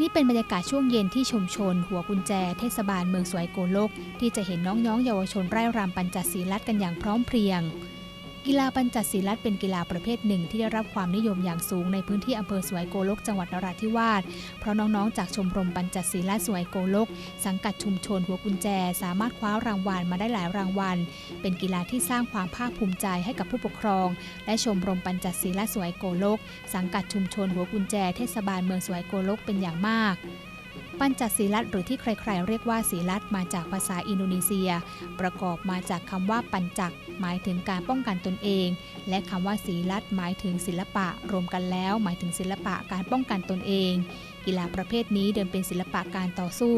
นี่เป็นบรรยากาศช่วงเย็นที่ชุมชน หัวกุญแจเทศบาลเมืองสวยโกลก ที่จะเห็นน้องๆเยาวชนไร่รำปัญจศีลัดกันอย่างพร้อมเพรียง กีฬาปัญจศีลัดเป็นกีฬาประเภทหนึ่งที่ได้รับความนิยมอย่างสูงในพื้นที่อำเภอสวยโกลกจังหวัดนราธิวาส เพราะน้องๆ จากชมรมปัญจศีลัดสวยโกลก สังกัดชุมชนหัวกุญแจ สามารถคว้ารางวัลมาได้หลายรางวัล เป็นกีฬาที่สร้างความภาคภูมิใจให้กับผู้ปกครอง และชมรมปัญจศีลสวยโกลก สังกัดชุมชนหัวกุญแจเทศบาลเมืองสวยโกลกเป็นอย่างมาก ปัญจศีลัดหรือที่ใครๆ เรียกว่าศีลัดมาจากภาษาอินโดนีเซีย ประกอบมาจากคำว่าปัญจักหมายถึงการป้องกันตนเอง และคำว่าศีลัดหมายถึงศิลปะ รวมกันแล้ว หมายถึงศิลปะการป้องกันตนเอง กีฬาประเภทนี้เดิมเป็นศิลปะการต่อสู้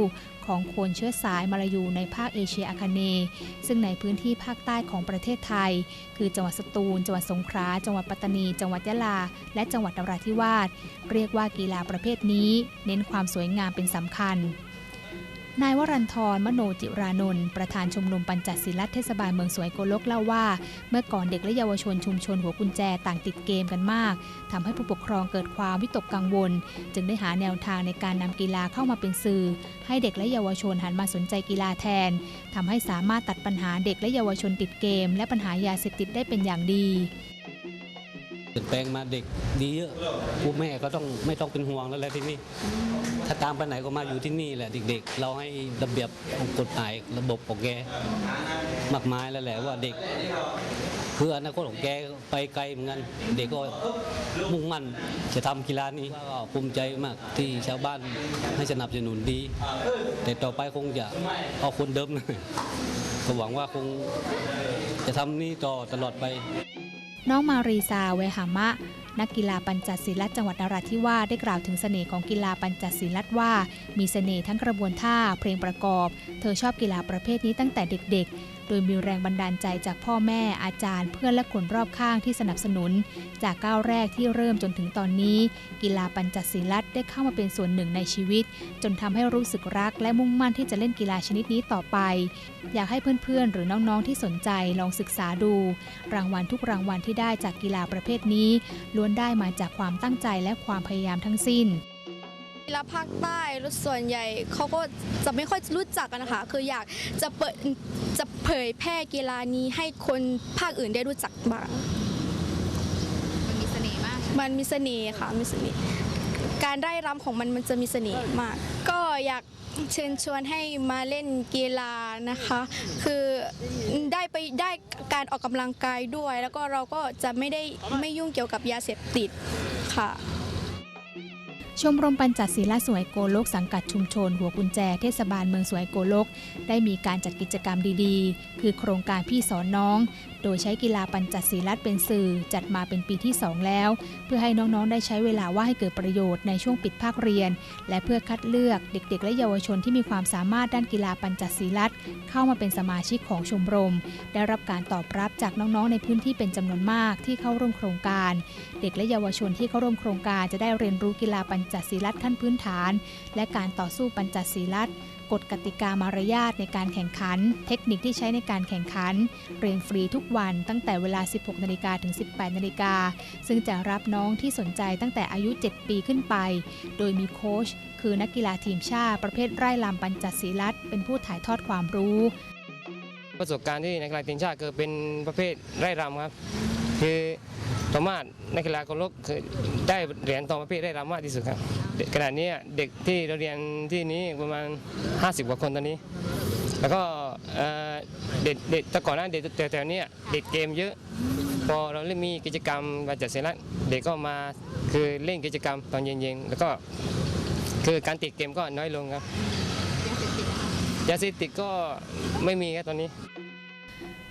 ของคนเชื้อสายมาลายูในภาคเอเชียอาคเนย์ซึ่งในพื้นที่ภาคใต้ของประเทศไทย คือจังหวัดสตูล จังหวัดสงขลา จังหวัดปัตตานี จังหวัดยะลา และจังหวัดนราธิวาส เรียกว่ากีฬาประเภทนี้ เน้นความสวยงามเป็นสำคัญ นายวรันทรมโนจิรานนท์ประธานชมรมปัญจศิลป์เทศบาลเมืองสวยโกลกเล่าว่า เมื่อก่อนเด็กและเยาวชนชุมชนหัวกุญแจต่างติดเกมกันมากทำให้ผู้ปกครองเกิดความวิตกกังวล จึงได้หาแนวทางในการนำกีฬาเข้ามาเป็นสื่อ ให้เด็กและเยาวชนหันมาสนใจกีฬาแทนทำให้สามารถตัดปัญหาเด็กและเยาวชนติดเกม และปัญหายาเสพติดได้เป็นอย่างดี เปลี่ยนแปลงมาเด็กดีเยอะผู้แม่ก็ต้องไม่ต้องเป็นห่วงแล้วแหละที่นี่ถ้าตามไปไหนก็มาอยู่ที่นี่แหละเด็ก ๆ เราให้ระเบียบกฎหมายระบบของแกมากมายแล้วแหละว่าเด็กเพื่ออนาคตของแกไปไกลเหมือนกันเด็กก็มุ่งมั่นจะทำกีฬานี้ก็ภูมิใจมากที่ชาวบ้านให้สนับสนุนดี แต่ต่อไปคงจะเอาคนเดิมเลยก็หวังว่าคงจะทำนี่ต่อตลอดไป น้องมารีซาเวหามะ นักกีฬาปัญจศิลัดจังหวัดนราธิวาสได้กล่าวถึงเสน่ห์ของกีฬาปัญจศิลัดว่า มีเสน่ห์ทั้งกระบวนท่าเพลงประกอบ เธอชอบกีฬาประเภทนี้ตั้งแต่เด็กๆ โดยมีแรงบันดาลใจจากพ่อแม่อาจารย์ เพื่อนและคนรอบข้างที่สนับสนุน จากก้าวแรกที่เริ่มจนถึงตอนนี้ กีฬาปัญจศิลัดได้เข้ามาเป็นส่วนหนึ่งในชีวิต จนทำให้รู้สึกรักและมุ่งมั่นที่จะเล่นกีฬาชนิดนี้ต่อไป อยากให้เพื่อนๆ หรือน้องๆที่สนใจลองศึกษาดู รางวัลทุกรางวัลที่ได้จากกีฬาประเภทนี้ ล้วนได้มาจากความตั้งใจและความพยายามทั้งสิ้น กีฬาภาคใต้ส่วนใหญ่เขาก็จะไม่ค่อยรู้จักกันนะคะคืออยากจะเปิดจะเผยแพร่กีฬานี้ให้คนภาคอื่นได้รู้จักบ้างมันมีเสน่ห์มาก มันมีเสน่ห์ค่ะมีเสน่ห์การได้รำของมันมันจะมีเสน่ห์มาก ก็อยากเชิญชวนให้มาเล่นกีฬานะคะ คือได้ไปได้การออกกำลังกายด้วย แล้วก็เราก็จะไม่ได้ไม่ยุ่งเกี่ยวกับยาเสพติดค่ะ ชมรมปัญจศีลสวยโกโลกสังกัดชุมชน หัวกุญแจเทศบาลเมืองสวยโกโลก ได้มีการจัดกิจกรรมดีๆ คือโครงการพี่สอนน้อง โดยใช้กีฬาปัญจศีลัดเป็นสื่อจัดมาเป็นปีที่ 2 แล้ว เพื่อให้น้องๆ ได้ใช้เวลาว่าให้เกิดประโยชน์ในช่วงปิดภาคเรียน และเพื่อคัดเลือกเด็กๆ และเยาวชนที่มีความสามารถด้านกีฬาปัญจศีลัดเข้ามาเป็นสมาชิกของชมรม ได้รับการตอบรับจากน้องๆ ในพื้นที่เป็นจำนวนมากที่เข้าร่วมโครงการ เด็กและเยาวชนที่เข้าร่วมโครงการจะได้เรียนรู้กีฬาปัญจศีลัดขั้นพื้นฐาน และการต่อสู้ปัญจศีลัดกฎกติกามารยาทในการแข่งขัน เทคนิคที่ใช้ในการแข่งขัน เรียนฟรีทุกวันตั้งแต่เวลา 16นาฬิกาถึง 18นาฬิกาซึ่งจะรับน้องที่สนใจตั้งแต่อายุ 7 ปีขึ้นไป โดยมีโค้ชคือนักกีฬาทีมชาติประเภทไร่ลำปัญจศีลัดเป็นผู้ถ่ายทอดความรู้ ประสบการณ์ที่นักกีฬาทีมชาติคือเป็นประเภทไร่รำครับ คือ สามารถนักกีฬาคนลกคือได้เหรียญทองประเภทไร่รำมากที่สุดครับขนาดนี้เด็กที่เราเรียนที่นี้ประมาณ 50 กว่าคนตอนนี้ แล้วก็เด็กเด็กแต่ก่อนหน้าเด็กแถวๆนี้เด็กเกมเยอะ พอเราเริ่มมีกิจกรรมมาจัดเสร็จแล้วเด็กก็มาคือเล่นกิจกรรมตอนเย็นๆแล้วก็คือการติดเกมก็น้อยลงครับยาเสพติดก็ไม่มีครับตอนนี้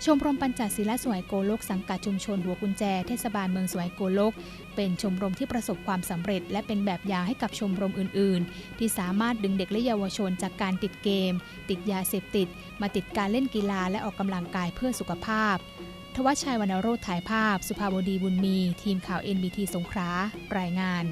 ชมรมปัญจศีลสวยโกลกสังกัดชุมชนหัวกุญแจเทศบาลเมืองสวยโกลก เป็นชมรมที่ประสบความสำเร็จ และเป็นแบบอย่างให้กับชมรมอื่น ๆ ที่สามารถดึงเด็กและเยาวชนจากการติดเกม ติดยาเสพติด มาติดการเล่นกีฬาและออกกำลังกายเพื่อสุขภาพ ทวชชัยวรรณโรธถ่ายภาพ สุภาบดีบุญมี ทีมข่าว NBT สงขลารายงาน